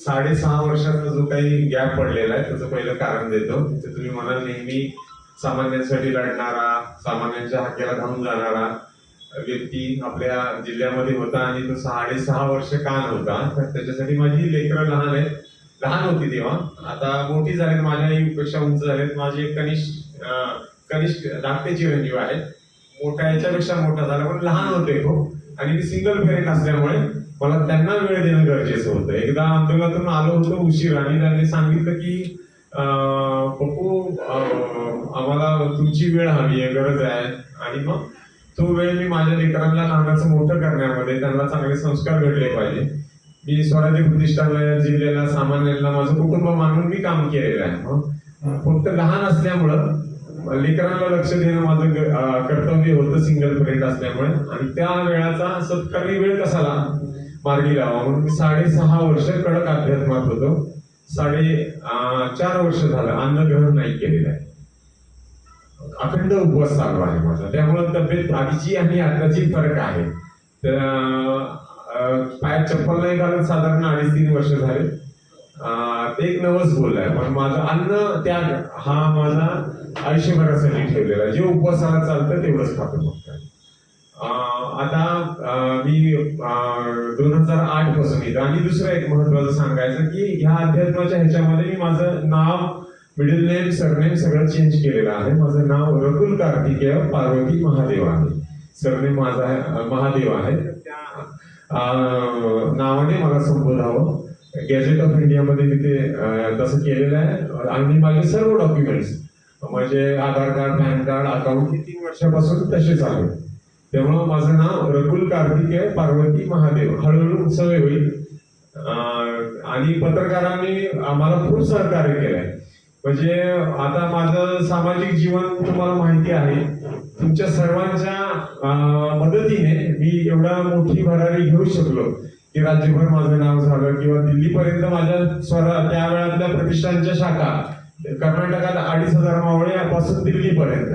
साडेसहा वर्षाचा जो काही गॅप पडलेला आहे त्याचं पहिलं कारण देतो. ते तुम्ही मला नेहमी सामान्यांसाठी लढणारा सामान्यांच्या हाकेला धावून जाणारा व्यक्ती आपल्या जिल्ह्यामध्ये होता आणि तो साडेसहा वर्ष का नव्हता तर त्याच्यासाठी माझी लेकरं लहान आहेत. लहान होती तेव्हा. आता मोठी झालीत माझ्या पेक्षा उंच झालेत. माझे कनिष्ठ कनिष्ठ धाकटे चिरंजीव आहेत. मोठ्या याच्यापेक्षा मोठा झाला पण लहान होते खूप आणि मी सिंगल पेरेंट असल्यामुळे मला त्यांना वेळ देणं गरजेचं होतं. एकदा आंदोलनातून आलो होतो उशीर आणि त्यांनी सांगितलं की पप्पू आम्हाला तुमची वेळ हवी आहे गरज आहे. आणि मग तो वेळ मी माझ्या लेकरांना लहानाचं मोठं करण्यामध्ये त्यांना चांगले संस्कार घडले पाहिजे. मी स्वराज्य प्रतिष्ठानला जिल्ह्याला सामान्यांना माझं कुटुंब मानून मी काम केलेलं आहे. मग फक्त लहान असल्यामुळं लेकरांना लक्ष देणं माझं कर्तव्य होतं सिंगल पेरेंट असल्यामुळे. आणि त्या वेळाचा सत्कारी वेळ कसाला मार्गी लावा. म्हणून मी साडेसहा वर्ष कडक अध्यात्मात होतो. साडे चार वर्ष झालं अन्नग्रहण नाही केलेलं आहे. अखंड उपवास चालू आहे माझा. त्यामुळे तब्येत आधीची आणि आताची फरक आहे. तर पायात चप्पल नाही घालत साधारण अडीच तीन वर्ष झाले. ते एक नवस बोललाय. पण माझं अन्न त्याग हा माझा आयुष्यभरासाठी ठेवलेला. आहे जे उपवासाला चालतं तेवढंच खातो फक्त. आता मी दोन हजार आठपासून येतो. आणि दुसरं एक महत्वाचं सांगायचं की ह्या अध्यात्माच्या ह्याच्यामध्ये मी माझं नाव मिडल नेम सरनेम सगळं चेंज केलेलं आहे. माझं नाव रकुल कार्तिकेय पार्वती महादेव आहे. सरनेम माझा महादेव आहे. त्या नावाने मला संबोधावं. गॅजेट ऑफ इंडियामध्ये तिथे तसं केलेलं आहे. आणि माझे सर्व डॉक्युमेंट्स म्हणजे Aadhaar card PAN card account हे तीन वर्षापासून तसे चालू तेव्हा त्यामुळं माझं नाव रकुल कार्तिकेय पार्वती महादेव. हळूहळू सवय होईल. आणि पत्रकारांनी आम्हाला खूप सहकार्य केलंय. म्हणजे आता माझं सामाजिक जीवन तुम्हाला माहिती आहे. तुमच्या सर्वांच्या मदतीने मी एवढा मोठी भरारी घेऊ शकलो की राज्यभर माझं नाव झालं किंवा दिल्लीपर्यंत माझ्या स्वरा त्या वेळातल्या प्रतिष्ठानच्या शाखा कर्नाटकात अडीच हजार मावळ्यापासून दिल्लीपर्यंत.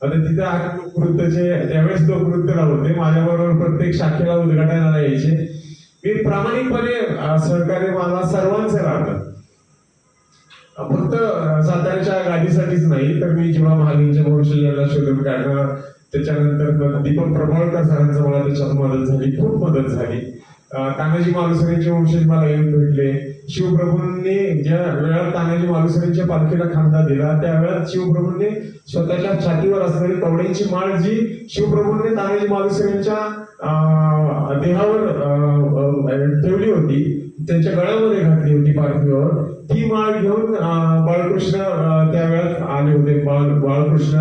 आणि तिथे कृत्यचे त्यावेळेस तो कृत्यला होते माझ्याबरोबर प्रत्येक शाखेला उद्घाटनाला यायचे. मी प्रामाणिकपणे सहकार्य मला सर्वांचं राहतं. फक्त साताऱ्याच्या गाडीसाठीच नाही तर मी जेव्हा महालिंगच्या भविष्याला शोधून काढणं त्याच्यानंतर दीपक प्रभावळकर सरांचं मला त्याच्यात मदत झाली खूप मदत झाली. तानाजी मालुसरेंचे वंशज मला येऊन भेटले. शिवप्रभूंनी ज्या वेळात तानाजी मालुसरेंच्या पालखीला खांदा दिला त्या वेळात शिवप्रभूंनी स्वतःच्या छातीवर असणारी कवड्यांची माळ जी शिवप्रभूंनी तानाजी मालुसरेंच्या अं, देहावर अं, ठेवली होती त्यांच्या गळ्यामध्ये घातली होती पालखीवर ती माळ घेऊन बाळकृष्ण त्या वेळात आले होते. बाळ बाळकृष्ण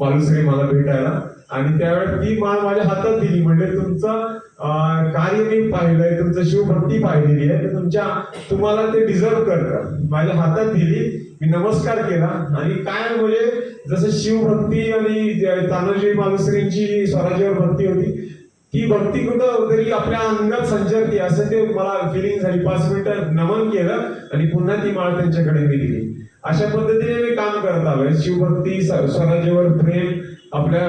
मालुसरे मला भेटायला. आणि त्यावेळेस ती माळ माझ्या हातात दिली. म्हणजे तुमचं कार्य मी पाहिलंय तुमचं शिवभक्ती पाहिलेली आहे तुमच्या तुम्हाला ते डिझर्व करतं. माझ्या हातात दिली मी नमस्कार केला. आणि काय म्हणजे जसं शिवभक्ती आणि तानाजी मालुसरींची स्वराज्यावर भक्ती होती ती भक्ती कुठं तरी आपल्या अंगात संचारते असं ते मला फिलिंग झाली. पाच मिनिटं नमन केलं आणि पुन्हा ती माळ त्यांच्याकडे मी दिली. अशा पद्धतीने मी काम करत आलोय. शिवभक्ती स्वराज्यावर प्रेम आपल्या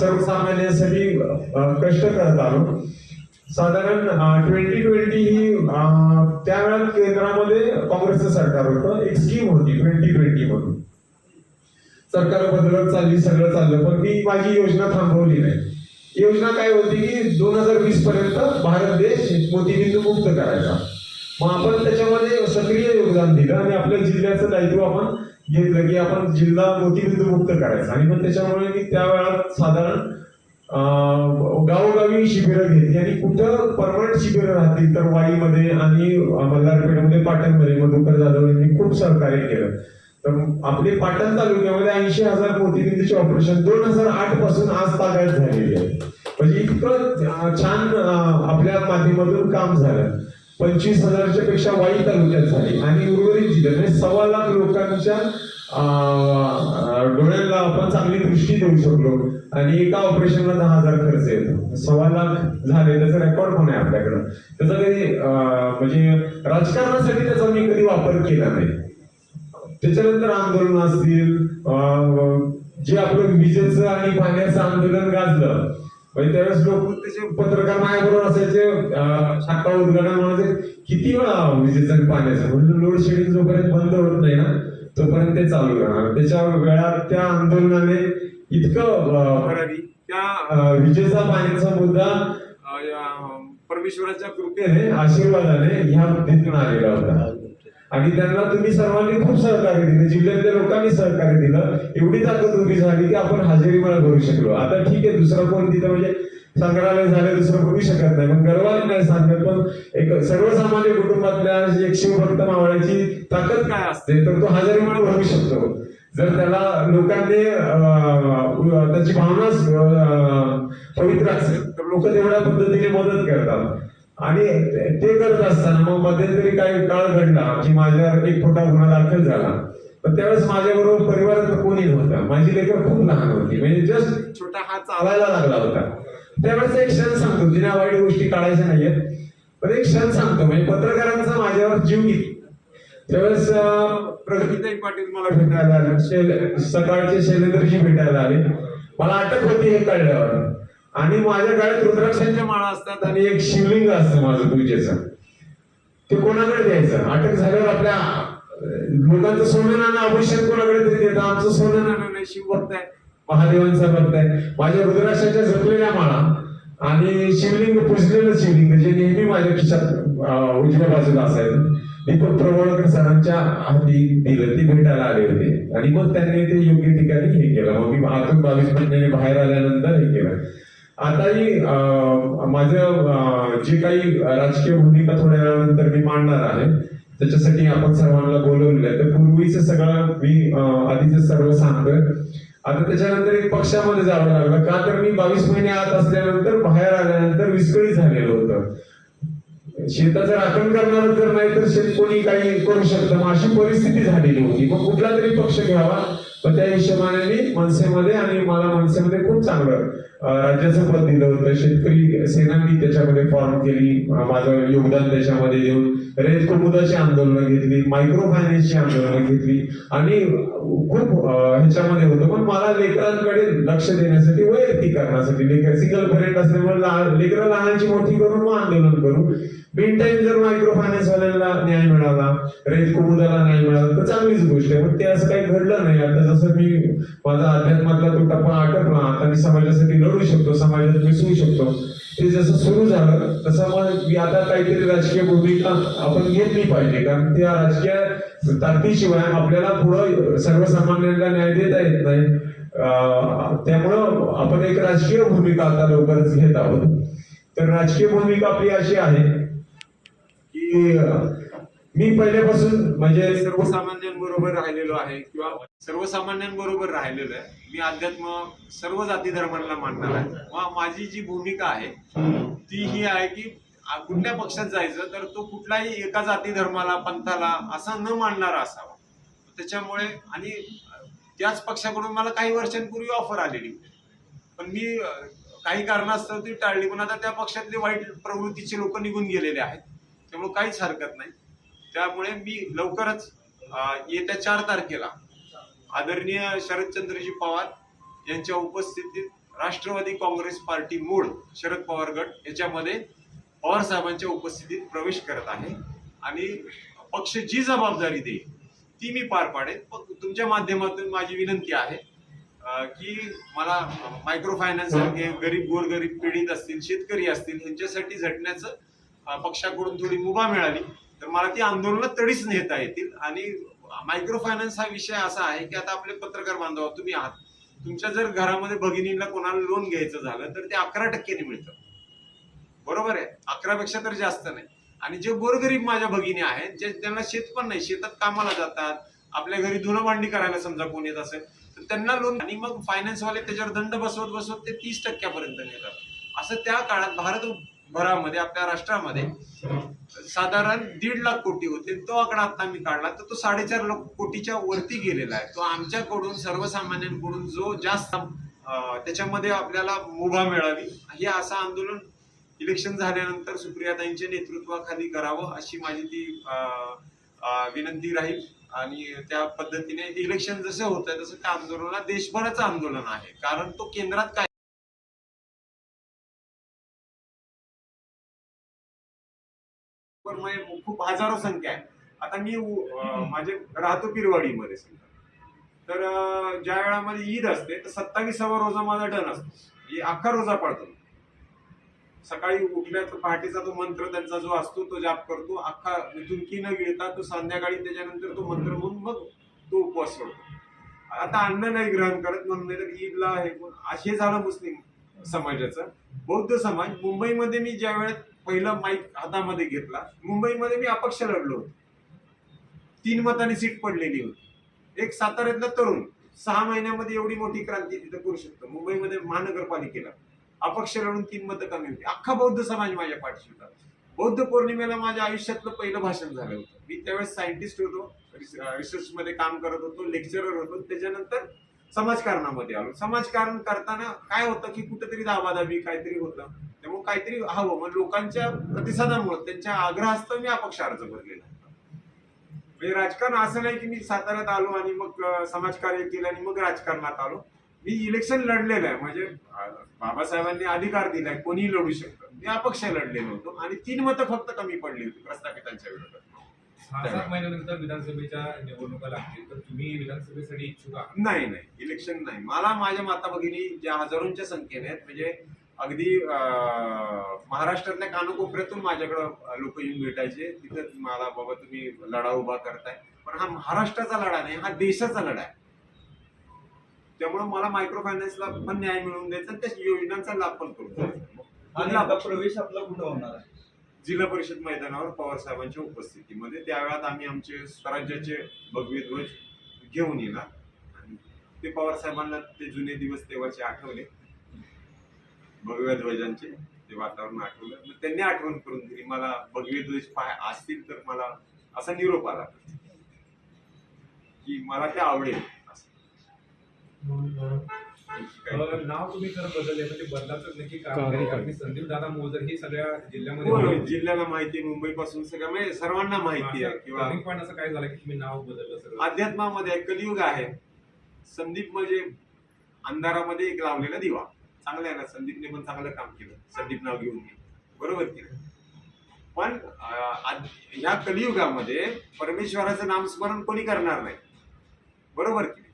सर्वसामान्यासाठी सर्वसामान्यांसाठी कष्ट करत आलो. साधारण ट्वेंटी ट्वेंटी ही अं, केंद्रामध्ये काँग्रेसचं सरकार होतं. एक स्कीम होती ट्वेंटी ट्वेंटी म्हणून. सरकार बदलत चालली सगळं चाललं पण मी माझी योजना थांबवली नाही. योजना काय होती की दोन हजार वीस पर्यंत भारत देश मोतीबिंदू मुक्त करायचा. मग आपण त्याच्यामध्ये सक्रिय योगदान दिलं आणि आपल्या जिल्ह्याचं दायित्व आपण घेतलं की आपण जिल्हा मोतीबिंदू मुक्त करायचा. आणि मग त्याच्यामुळे मी त्या वेळात साधारण गावोगावी शिबिरं घेतली. आणि कुठं परमनंट शिबिरं राहतील तर वाईमध्ये आणि मल्हारपेठमध्ये पाटणमध्ये मधुकर जाधव यांनी खूप सहकार्य केलं. तर आपले पाटण तालुक्यामध्ये ऐंशी हजार मोतीबिंदूचे ऑपरेशन दोन हजार आठपासून आज ताब्यात झालेली आहे. म्हणजे इतकं छान आपल्या माध्यमातून काम झालं. पंचवीस हजारच्या पेक्षा वाई तालुक्यात झाली. आणि उर्वरित जिल्ह्यात. म्हणजे सव्वा लाख लोकांच्या डोळ्याला आपण चांगली दृष्टी देऊ शकलो. आणि एका ऑपरेशनला दहा हजार खर्च येतो. सव्वा लाख झाले त्याचा रेकॉर्ड पण आहे आपल्याकडं. त्याचा काही म्हणजे राजकारणासाठी त्याचा मी कधी वापर केला नाही. त्याच्यानंतर आंदोलन असतील जे आपलं विजेचं आणि पाण्याचं आंदोलन गाजलं म्हणजे त्यावेळेस लोक त्याचे पत्रकार माझ्याबरोबर असायचे शाखा उद्घाटन म्हणायचे किती वेळा विजेचं पाण्याचं म्हणजे लोड शेडिंग जोपर्यंत बंद होत नाही ना तोपर्यंत ते चालू राहणार. त्याच्या वेळात त्या आंदोलनाने इतकं त्या विजेचा पाण्याचा मुद्दा परमेश्वराच्या कृपेने आशीर्वादाने ह्या बुद्धीतून आलेला होता. आणि त्यांना तुम्ही सर्वांनी खूप सहकार्य दिलं. जिल्ह्यातल्या लोकांनी सहकार्य दिलं. एवढी ताकद उभी झाली की आपण हजेरी मला करू शकलो. आता ठीक आहे दुसरं कोण तिथं म्हणजे संग्रहालय झालं दुसरं करू शकत नाही. मग गर्वाने नाही सांगत पण एक सर्वसामान्य कुटुंबातल्या एक शिवभक्त मावळ्याची ताकद काय असते तर तो हजेरी मला भरू शकतो. जर त्याला लोकांनी त्याची भावना पवित्र असेल तर लोक तेवढ्या पद्धतीने मदत करतात. आणि ते करत असताना मग मध्यंतरी काही काळ घडला. की माझ्यावर एक खोटा गुन्हा दाखल झाला. पण त्यावेळेस माझ्याबरोबर परिवारात कोणी नव्हता. माझी लेकर खूप लहान होती. म्हणजे जस्ट छोटा हात चालायला लागला होता. त्यावेळेस एक क्षण सांगतो. जिना वाईट गोष्टी काढायच्या नाहीयेत. पण एक क्षण सांगतो. म्हणजे पत्रकारांचा माझ्यावर जीव घेतला त्यावेळेस प्रगतीताई पाटील मला भेटायला आले. सकाळचे शैलेंद्रजी भेटायला आले. मला अटक होती हे कळल्यावर. आणि माझ्या गळ्यात रुद्राक्षांच्या माळा असतात आणि एक शिवलिंग असतं माझं पूजेचं. ते कोणाकडे द्यायचं? अटक झाल्यावर आपल्या लोकांचं सोनं नाणं अभिषेक कोणाकडे तरी देतं आमचं सोनं नाणं नाही शिव भक्त आहे. महादेवांचा भक्त आहे. माझ्या रुद्राक्षाच्या जपलेल्या माळा आणि शिवलिंग पुजलेलं शिवलिंग जे नेहमी माझ्या खिशात उजव्या बाजूला असायचं. दीपक प्रवळकर सरांच्या हाती दिलं ती भेटायला आले होते. आणि मग त्यांनी ते योग्य ठिकाणी हे केलं. मग मी आतून बावीस महिन्याने बाहेर आल्यानंतर हे केलं. आताही माझं जे काही राजकीय भूमिका थोड्या वेळानंतर मी मांडणार आहे त्याच्यासाठी आपण सर्वांना बोलवलेलं आहे. तर पूर्वीचं सगळं मी आधीच सर्व सांगतोय. आता त्याच्यानंतर एक पक्षामध्ये जावं लागलं. का तर मी बावीस महिने आत असल्यानंतर बाहेर आल्यानंतर विस्कळीत झालेलं होतं. शेताचं राखण करणार तर नाही तर शेत कोणी काही करू शकतं. मग अशी परिस्थिती झालेली होती. मग कुठला तरी पक्ष घ्यावा. पण त्या हिशोबाने मी मनसेमध्ये आणि मला मनसेमध्ये खूप चांगलं राज्याचं पद दिलं होतं. शेतकरी सेना मी त्याच्यामध्ये फॉर्म केली. माझं योगदान त्याच्यामध्ये देऊन रेत कुमुदाची आंदोलनं घेतली मायक्रो फायनान्सची आंदोलनं घेतली. आणि खूप ह्याच्यामध्ये होतं. पण मला लेकरांकडे लक्ष देण्यासाठी वैयक्तिक करण्यासाठी लेकर सिंगल पेरेंट असल्यामुळे लेकरं लहानची मोठी करून मग आंदोलन करू. बिन टाइम जर मायक्रो फायनान्स वाल्यांना न्याय मिळाला रेत कुमुदाला न्याय मिळाला तर चांगलीच गोष्ट आहे. पण ते असं काही घडलं नाही. आता जसं मी माझा अध्यात्मातला तो टप्पा आटपला आता मी समाजासाठी लढू शकतो समाजात मिसळू शकतो. ते जसं सुरू झालं तसं मग आता काहीतरी राजकीय भूमिका आपण घेतली पाहिजे. कारण त्या राजकीय ताकदीशिवाय आपल्याला पुढं सर्वसामान्यांना न्याय देता येत नाही. त्यामुळं आपण एक राजकीय भूमिका आता लवकरच घेत आहोत. तर राजकीय भूमिका आपली अशी आहे की मी पहिल्यापासून म्हणजे सर्वसामान्यांबरोबर राहिलेलो आहे किंवा सर्वसामान्यांबरोबर राहिलेलो आहे. मी अध्यात्म सर्व जाती धर्मांना मानणार आहे. माझी जी भूमिका आहे ती ही आहे की कुठल्या पक्षात जायचं तर तो कुठलाही एका जाती धर्माला पंथाला असा न मानणारा असावा. त्याच्यामुळे आणि त्याच पक्षाकडून मला काही वर्षांपूर्वी ऑफर आलेली पण मी काही कारणास्तव ती टाळली पण आता त्या पक्षातले वाईट प्रवृत्तीचे लोक निघून गेलेले आहेत. त्यामुळे काहीच हरकत नाही. त्यामुळे मी लवकरच येत्या चार तारखेला आदरणीय शरदचंद्रजी पवार यांच्या उपस्थितीत राष्ट्रवादी काँग्रेस पार्टी मूळ शरद पवार गट याच्यामध्ये पवार साहेबांच्या उपस्थितीत प्रवेश करत आहे. आणि पक्ष जी जबाबदारी देईल ती मी पार पाडेन. पण तुमच्या माध्यमातून माझी विनंती आहे की मला मायक्रो फायनान्स सारखे गरीब गोरगरीब पीडित असतील शेतकरी असतील यांच्यासाठी झटण्याचं पक्षाकडून थोडी मुभा मिळाली. तर मला ती आंदोलनं तडीच नेता येतील. आणि मायक्रो फायनान्स हा विषय असा आहे की आता आपले पत्रकार बांधव तुम्ही आहात. तुमच्या जर घरामध्ये भगिनीला कोणाला लोन घ्यायचं झालं तर ते अकरा टक्क्याने मिळतं. बरोबर आहे? अकरापेक्षा तर जास्त नाही. आणि जे गोरगरीब माझ्या भगिनी आहेत जे त्यांना शेत पण नाही शेतात कामाला जातात. आपल्या घरी धुणं भांडी करायला समजा कोण येत असेल तर त्यांना लोन आणि मग फायनान्सवाले त्याच्यावर दंड बसवत बसवत ते तीस टक्क्यापर्यंत नेतात. असं त्या काळात भारत भरामध्ये आपल्या राष्ट्रामध्ये. साधारण दीड लाख कोटी होते. तो आकडा आता मी काढला तर तो साडेचार लाख कोटीच्या वरती गेलेला आहे. तो आमच्याकडून सर्वसामान्यांकडून जो जास्त त्याच्यामध्ये आपल्याला मुभा मिळावी हे असं आंदोलन इलेक्शन झाल्यानंतर सुप्रियाताईंच्या नेतृत्वाखाली करावं अशी माझी ती विनंती राहील. आणि त्या पद्धतीने इलेक्शन जसं होत आहे तसं त्या आंदोलनाला देशभराचं आंदोलन आहे. कारण तो केंद्रात काय म्हणजे खूप हजारो संख्या आहे. आता मी माझे राहतो पिरवाडीमध्ये समजा. तर ज्या वेळामध्ये ईद असते तर सत्तावीसावा रोजा माझा डन असतो. अख्खा रोजा पडतो सकाळी उठल्याचा पहाटेचा तो मंत्र त्यांचा जो असतो तो जाप करतो. अख्खा दुमकी न गिळता तो संध्याकाळी त्याच्यानंतर तो मंत्र म्हणून मग तो उपवास सोडतो आता अन्न नाही ग्रहण करत म्हणून नाही तर ईदला हे असे झालं मुस्लिम समाजाचं. बौद्ध समाज मुंबईमध्ये मी ज्या वेळेत पहिलं माईक हातामध्ये घेतला. मुंबईमध्ये मी अपक्ष लढलो होतो. तीन मतांनी सीट पडलेली होती. एक साताऱ्यातला तरुण सहा महिन्यामध्ये एवढी मोठी क्रांती तिथं करू शकतो. मुंबईमध्ये महानगरपालिकेला अपक्ष लढून तीन मतं कमी होती. अख्खा बौद्ध समाज माझ्या पाठीशी होता. बौद्ध पौर्णिमेला माझ्या आयुष्यातलं पहिलं भाषण झालं होतं. मी त्यावेळेस सायंटिस्ट होतो. रिसर्च मध्ये काम करत होतो लेक्चरर होतो. त्याच्यानंतर समाजकारणामध्ये आलो. समाजकारण करताना काय होतं की कुठेतरी दाबादाबी काहीतरी होतं. त्यामुळे काहीतरी हवं. मग लोकांच्या प्रतिसादामुळे त्यांच्या आग्रहास्तव मी अपक्ष अर्ज भरलेला म्हणजे राजकारण असं नाही की मी साताऱ्यात आलो आणि मग समाजकार्य केलं आणि मग राजकारणात आलो. मी इलेक्शन लढलेलं आहे. म्हणजे बाबासाहेबांनी अधिकार दिलाय. कोणीही लढू शकतं. मी अपक्ष लढलेलो होतो आणि तीन मतं फक्त कमी पडली होती. प्रस्थापितांच्या विरोधात. सहा सात महिन्यानंतर विधानसभेच्या निवडणुका लागतील. तर तुम्ही विधानसभेसाठी इच्छुक आहात? नाही नाही. इलेक्शन नाही. मला माझ्या माता भगिनी ज्या हजारोंच्या संख्येने आहेत म्हणजे अगदी महाराष्ट्रातल्या कानाकोपऱ्यातून माझ्याकडं लोक येऊन भेटायचे. तिथं मला बाबा तुम्ही लढा उभा करताय. पण हा महाराष्ट्राचा लढा नाही हा देशाचा लढा आहे. त्यामुळे मला मायक्रो फायनान्सला पण न्याय मिळवून द्यायचा आणि त्या योजनांचा लाभ पण करून द्यायचा. आणि आता प्रवेश आपला कुठं होणार आहे. जिल्हा परिषद मैदानावर पवार साहेबांच्या उपस्थितीमध्ये. त्यावेळात आम्ही आमचे स्वराज्याचे भगवे ध्वज घेऊन येणार. आणि ते पवार साहेबांना ते जुने दिवस तेव्हाचे आठवले. भगव्या ध्वजांचे ते वातावरण आठवलं. मग त्यांनी आठवण करून दिली. मला भगवे ध्वज पाय असतील तर मला असा निरोप आला. की मला ते आवडेल. असं. नाव तुम्ही तर बदलले म्हणजे बदलाचं नक्की कारण काय? संदीप दादा मोजर हे सगळ्या जिल्ह्यामध्ये होय, नाव- जिल्ह्याला माहिती आहे मुंबई पासून सगळं म्हणजे सर्वांना माहिती आहे किंवा पॉईंट असं काय झालं की तुम्ही नाव बदललं सगळं? अध्यात्मामध्ये कलियुग आहे. संदीप म्हणजे अंधारामध्ये एक लावलेला दिवा. चांगलं आहे ना? संदीपने पण चांगलं काम केलं. संदीप नाव घेऊन मी. बरोबर केलं पण ह्या कलियुगामध्ये परमेश्वराचं नामस्मरण कोणी करणार नाही. बरोबर की नाही? मग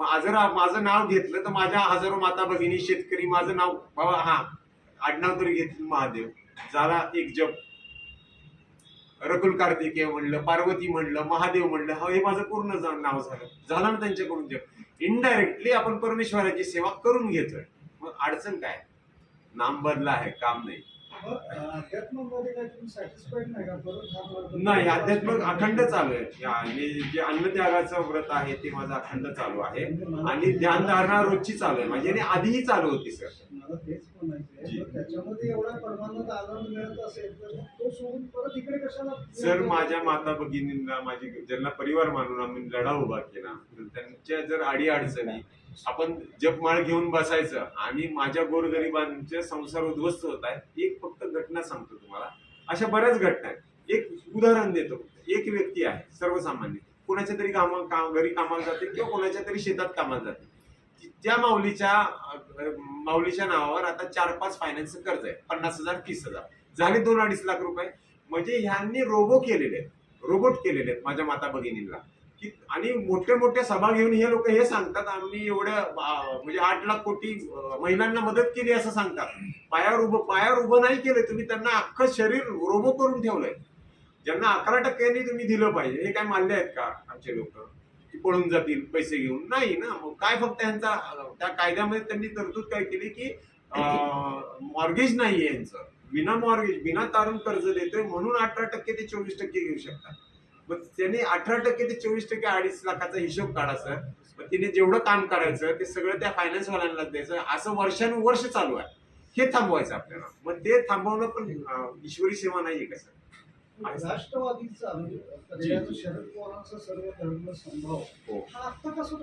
जर माझं नाव घेतलं तर माझ्या हजारो माता भगिनी शेतकरी माझं नाव बाबा हा आडनाव तरी घेतलं महादेव. झाला एक जप. रकुल कार्तिकेय म्हणलं पार्वती म्हणलं महादेव म्हणलं हा हे माझं पूर्ण नाव झालं. झालं ना त्यांच्याकडून जप. इनडायरेक्टली आपण परमेश्वराची सेवा करून घेतोय. मग अडचण काय? नाम बदला आहे काम नाही. नाही अध्यात्म अखंड चालू आहे. आणि जे अन्नत्यागाचं व्रत आहे ते माझं अखंड चालू आहे. आणि ध्यानधारणा रोजची चालू आहे. माझी आणि आधीही चालू होती सर. मला तेच म्हणायचं जी. आहे. पण त्याच्यामध्ये एवढा परमानंद आनंद मिळत असेल तर मग तो सोडून परत इकडे कशाला सर माझ्या माता भगिनींना माझी ज्यांना परिवार मानून आम्ही लढा उभा केला त्यांच्या जर अडी अडचणी आपण जपमाळ घेऊन बसायचं. आणि माझ्या गोरगरिबांचे संसार उद्ध्वस्त होत आहेत. एक फक्त घटना सांगतो तुम्हाला. अशा बऱ्याच घटना आहेत. एक उदाहरण देतो एक व्यक्ती आहे सर्वसामान्य. कोणाच्या तरी कामा काम घरी कामाला जाते किंवा कोणाच्या तरी शेतात कामाला जाते. त्या माऊलीच्या माऊलीच्या नावावर आता चार पाच फायनान्स कर्ज आहे पन्नास हजार तीस हजार. झाले दोन अडीच लाख रुपये. म्हणजे ह्यांनी रोबो केलेले आहेत. रोबोट केलेले आहेत माझ्या माता भगिनींना की आणि मोठ्या मोठ्या सभा घेऊन हे लोक हे सांगतात आम्ही एवढ्या म्हणजे आठ लाख कोटी महिलांना मदत केली असं सांगतात. पायावर उभं पायावर उभं नाही केलं तुम्ही त्यांना अख्खं शरीर रोबो करून ठेवलंय. ज्यांना अकरा टक्क्यांनी तुम्ही दिलं पाहिजे हे काय मानले आहेत का आमचे लोक? की पळून जातील पैसे घेऊन? नाही ना मग काय फक्त यांचा त्या कायद्यामध्ये त्यांनी तरतूद काय केली की मॉर्गेज नाहीये यांचं. बिना मॉर्गेज बिना तारण कर्ज देतोय म्हणून अठरा टक्के ते चोवीस टक्के घेऊ शकतात. मग त्याने अठरा टक्के ते चोवीस टक्के अडीच लाखाचा हिशोब काढा सर. मग तिने जेवढं काम करायचं ते सगळं त्या फायनान्सवाल्यांनाच द्यायचं. असं वर्षानुवर्ष चालू आहे. हे थांबवायचं आपल्याला. मग ते थांबवणं पण ईश्वरी सेवा नाहीये का सर? राष्ट्रवादीचा म्हणजे हो. कसं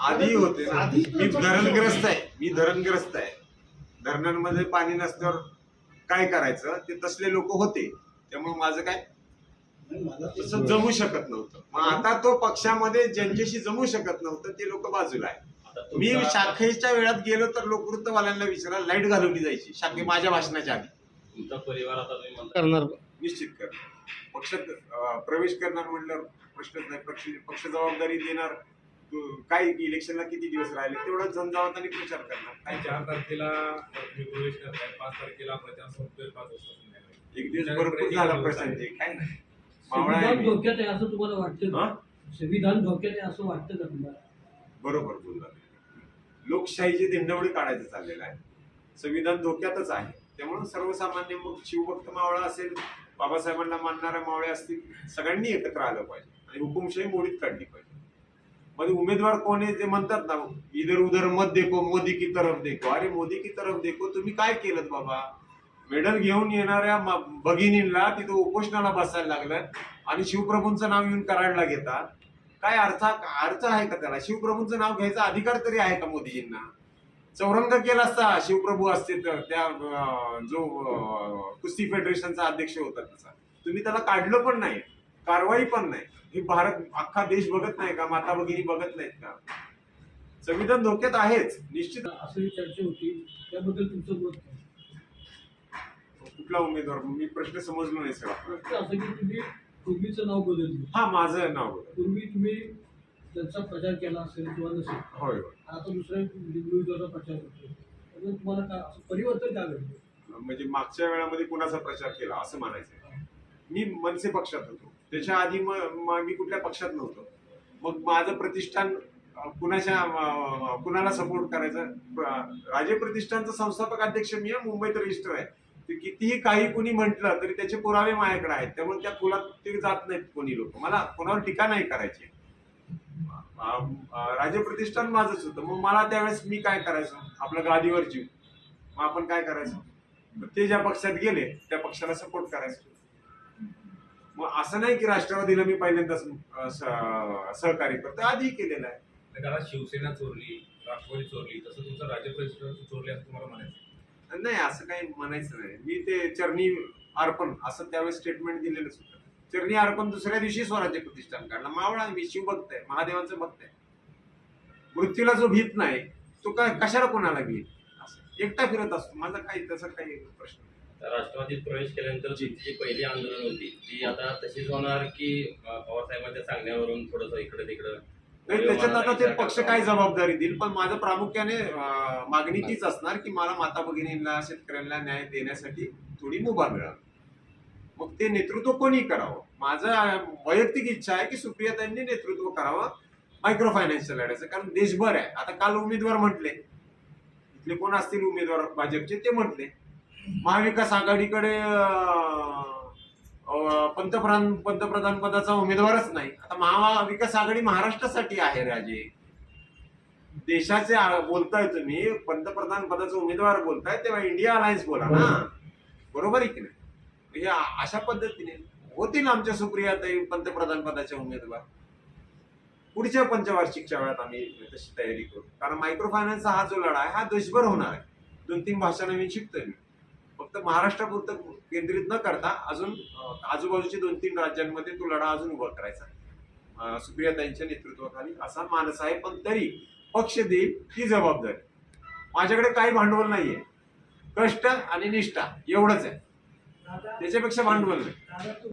आधी होते ना. मी धरणग्रस्त आहे. मी धरणग्रस्त आहे. धरणांमध्ये पाणी नसल्यावर काय करायचं? ते तसले लोक होते. त्यामुळे माझं काय? तसं जमू शकत नव्हतं. मग आता तो पक्षामध्ये ज्यांच्याशी जमू शकत नव्हतं ते लोक बाजूला आहे मी शाखेच्या वेळात गेलो तर लोकवृत्तवाल्यांना विचारा लाइट घालवली जायची शाखे माझ्या भाषणाच्या आधी. तुमचा परिवार आता तुम्ही म्हणता निश्चित कर पक्षात अं, प्रवेश करणार म्हटल्यावर प्रश्नच नाही पक्ष पक्ष जबाबदारी देणार. काय इलेक्शनला किती दिवस राहिले तेवढं झंझावाताने प्रचार करणार. काय आणि चार तारखेला प्रवेश करताय पाच तारखेला प्रचार संपतोय पाच. एक दिवस भरपूर झाला दिवस प्रश्न आहे. ते काय नाही. मावळा आहे संविधान मी. धोक्यात आहे असं तुम्हाला वाटतं हा? संविधान धोक्यात आहे असं वाटतं का तुम्हाला? बरोबर बोलला. लोकशाहीची दिंडवडी काढायचं चाललेलं आहे. संविधान धोक्यातच आहे. त्यामुळे सर्वसामान्य मग शिवभक्त मावळा असेल बाबासाहेबांना मानणारे मावळे असतील सगळ्यांनी एकत्र आलं पाहिजे. आणि हुकुमशाही मोडीत काढली पाहिजे. मध्ये उमेदवार कोण आहे ते म्हणतात ना इधर उधर मत देखो मोदी की तरफ देखो. अरे मोदी की तरफ देखो तुम्ही काय केलं बाबा? मेडल घेऊन येणाऱ्या भगिनींना तिथं उपोषणाला बसायला लागलं आणि शिवप्रभूंचं नाव येऊन कराडला घेता काय अर्थ अर्थ आहे का त्याला? शिवप्रभूंचं नाव घ्यायचा अधिकार तरी आहे का मोदीजींना? चौरंग केला असता शिवप्रभू असते तर त्या जो कुस्ती फेडरेशनचा अध्यक्ष होता त्याचा. तुम्ही त्याला काढलं पण नाही कारवाई पण नाही. हे भारत अख्खा देश बघत नाही का? माता भगिनी बघत नाहीत का? संविधान धोक्यात आहेच निश्चित. असं ही चर्चा होती. त्याबद्दल तुमचं मत कुठला उमेदवार? मी प्रश्न समजलो नाही सर प्रश्न असं की तुम्ही पूर्वीचं नाव बदललं. हा माझं नाव बघा. पूर्वी तुम्ही त्यांचा प्रचार केला असेल किंवा नसेल. होय होय. आता दुसऱ्या निवडणुकीचा प्रचार करतो त्यामुळे तुम्हाला काय असं परिवर्तन काय घडलं? म्हणजे मागच्या वेळामध्ये कुणाचा प्रचार केला असं म्हणायचं मी मनसे पक्षात होतो. त्याच्या आधी मग म- मी कुठल्या पक्षात नव्हतो. मग माझं प्रतिष्ठान अं, कुणाच्या अं, कुणाला सपोर्ट करायचा? प्र- राजे प्रतिष्ठानचा संस्थापक अध्यक्ष मी आहे मुंबईत रजिस्टर आहे. ते कितीही काही कुणी म्हटलं तरी त्याचे पुरावे माझ्याकडे आहेत. त्यामुळे त्या खोलात ते जात नाहीत कोणी लोक. मला कोणावर टीका नाही करायची. राजप्रतिष्ठान प्रतिष्ठान माझंच होतं. मग मला त्यावेळेस मी काय करायचं? आपलं गादीवर जीव. मग आपण काय करायचं? मग ते ज्या पक्षात गेले त्या पक्षाला सपोर्ट करायचं. मग असं नाही की राष्ट्रवादीला मी पहिल्यांदाच स- सहकार्य करतो आधी केलेलं आहे. शिवसेना चोरली राष्ट्रवादी चोरली तसं तुमचं राज्य परिषद चोरली असं तुम्हाला म्हणायचं नाही असं काही म्हणायचं नाही. मी ते चरणी अर्पण असं त्यावेळेस स्टेटमेंट दिलेलंच होतं. चरणी अर्पण दुसऱ्या दिवशी स्वराज्य प्रतिष्ठान काढला. मावळा मी शिव भक्त आहे महादेवांचं भक्त आहे. मृत्यूला जो भीत नाही तो काय कशाला कोणाला भीत असं. एकटा फिरत असतो. माझा काही तसं काही प्रश्न नाही. राष्ट्रवादीत प्रवेश केल्यानंतर जी. पहिली आंदोलन होती. ती आता तशीच होणार की पवारसाहेबांच्या सांगण्यावरून थोडस इकडे तिकडं? त्याच्यात आता ते पक्ष काय जबाबदारी देईल? पण माझं प्रामुख्याने मागणी तीच असणार की मला माता भगिनींना शेतकऱ्यांना न्याय देण्यासाठी थोडी मुभा मिळावी. मग ते नेतृत्व कोणी करावं? माझं वैयक्तिक इच्छा आहे की सुप्रियाताईंनी नेतृत्व करावं मायक्रो फायनान्सच्या लढ्याचं कारण देशभर आहे. आता काल उमेदवार म्हटले. इथले कोण असतील उमेदवार? भाजपचे ते म्हटले. महाविकास आघाडीकडे पंतप्रधान पंतप्रधान पदाचा उमेदवारच नाही. आता महाविकास आघाडी महाराष्ट्रासाठी आहे राजे. देशाचे बोलताय तुम्ही पंतप्रधान पदाचा उमेदवार बोलताय तेव्हा इंडिया अलायन्स बोला ना. बरोबर आहे की नाही? म्हणजे अशा पद्धतीने होतील आमच्या सुप्रियाताई पंतप्रधान पदाचे उमेदवार. पुढच्या पंचवार्षिकच्या वेळात आम्ही तशी तयारी करू. कारण मायक्रो फायनान्सचा हा जो लढा आहे हा देशभर होणार आहे. दोन तीन भाषा नवीन शिकतोय मी. फक्त महाराष्ट्रापुरतं केंद्रित न करता अजून आजूबाजूच्या दोन तीन राज्यांमध्ये तो लढा अजून उभा करायचा सुप्रिया सुप्रियाताईंच्या नेतृत्वाखाली असा मानस आहे पण तरी पक्ष देईल ही जबाबदारी. माझ्याकडे काही भांडवल नाहीये. कष्ट आणि निष्ठा एवढंच आहे. त्याच्यापेक्षा भांडवल नाही.